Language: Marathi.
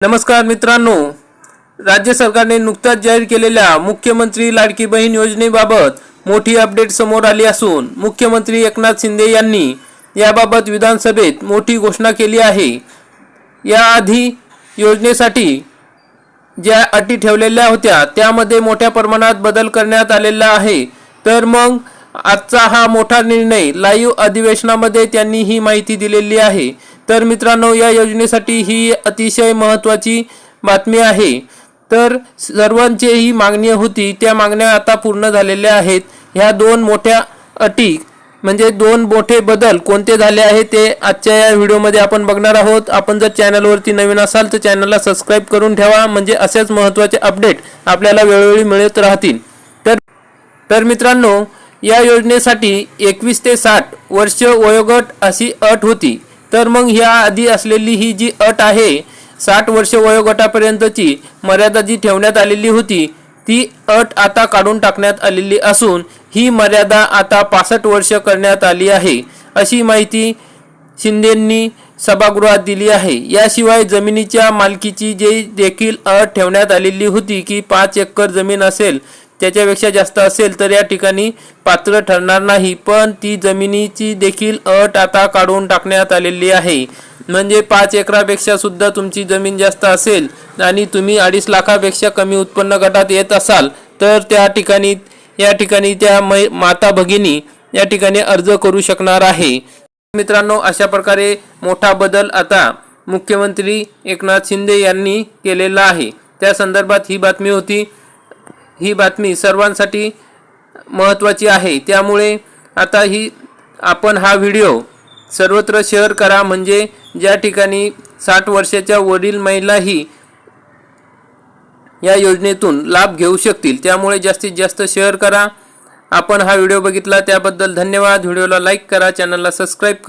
नमस्कार मित्रांनो. राज्य सरकारने नुकताच जाहीर केलेल्या मुख्यमंत्री लाडकी बहीण योजनेबाबत मोठी अपडेट समोर आली असून मुख्यमंत्री एकनाथ शिंदे यांनी याबाबत विधानसभेत मोठी घोषणा केली आहे. याआधी योजनेसाठी ज्या अटी ठेवलेल्या होत्या त्यामध्ये मोठ्या प्रमाणात बदल करण्यात आलेला आहे. तर मग आजचा हा मोठा निर्णय लाईव्ह अधिवेशनामध्ये त्यांनी ही माहिती दिलेली आहे. तर मित्रांनो या योजनेसाठी ही अतिशय महत्त्वाची बातमी आहे. तर सर्वांचे ही मागणी होती त्या मागण्या आता पूर्ण झालेल्या आहेत. ह्या दोन मोठ्या अटी म्हणजे दोन मोठे बदल कोणते झाले आहेत ते आजच्या या व्हिडिओमध्ये आपण बघणार आहोत. आपण जर चॅनलवरती नवीन असाल तर चॅनलला सबस्क्राईब करून ठेवा म्हणजे असेच महत्त्वाचे अपडेट आपल्याला वेळोवेळी मिळत राहतील. तर तर मित्रांनो या योजनेसाठी एकवीस ते साठ वर्ष वयोगट अशी अट होती. तर मग ह्या आधी असलेली ही जी अट आहे साठ वर्ष वयोगटापर्यंतची मर्यादा जी ठेवण्यात आलेली होती ती अट आता काढून टाकण्यात आलेली असून ही मर्यादा आता पासष्ट वर्ष करण्यात आली आहे अशी माहिती शिंदेंनी सभागृहात दिली आहे. याशिवाय जमिनीच्या मालकीची जी देखील अट ठेवण्यात आलेली होती की पाच एकर जमीन असेल त्याच्यापेक्षा जास्त असेल तर या ठिकाणी पात्र ठरणार नाही. पण ती जमिनीची देखील अट आता काढून टाकण्यात आलेली आहे. म्हणजे पाच एकरापेक्षा सुद्धा तुमची जमीन जास्त असेल आणि तुम्ही अडीच लाखापेक्षा कमी उत्पन्न गटात येत असाल तर त्या ठिकाणी या ठिकाणी त्या मै माता भगिनी या ठिकाणी अर्ज करू शकणार आहे. मित्रांनो अशा प्रकारे मोठा बदल आता मुख्यमंत्री एकनाथ शिंदे यांनी केलेला आहे. त्या संदर्भात ही बातमी होती. ही बातमी सर्वांसाठी महत्त्वाची आहे. त्यामुळे आता ही आपण हा व्हिडिओ सर्वत्र शेअर करा. म्हणजे ज्या ठिकाणी साठ वर्षाच्या वडील महिलाही या योजनेतून लाभ घेऊ शकतील त्यामुळे जास्तीत जास्त शेअर करा. आपण हा व्हिडिओ बघितला त्याबद्दल धन्यवाद. व्हिडिओला लाईक करा चॅनलला सबस्क्राईब करा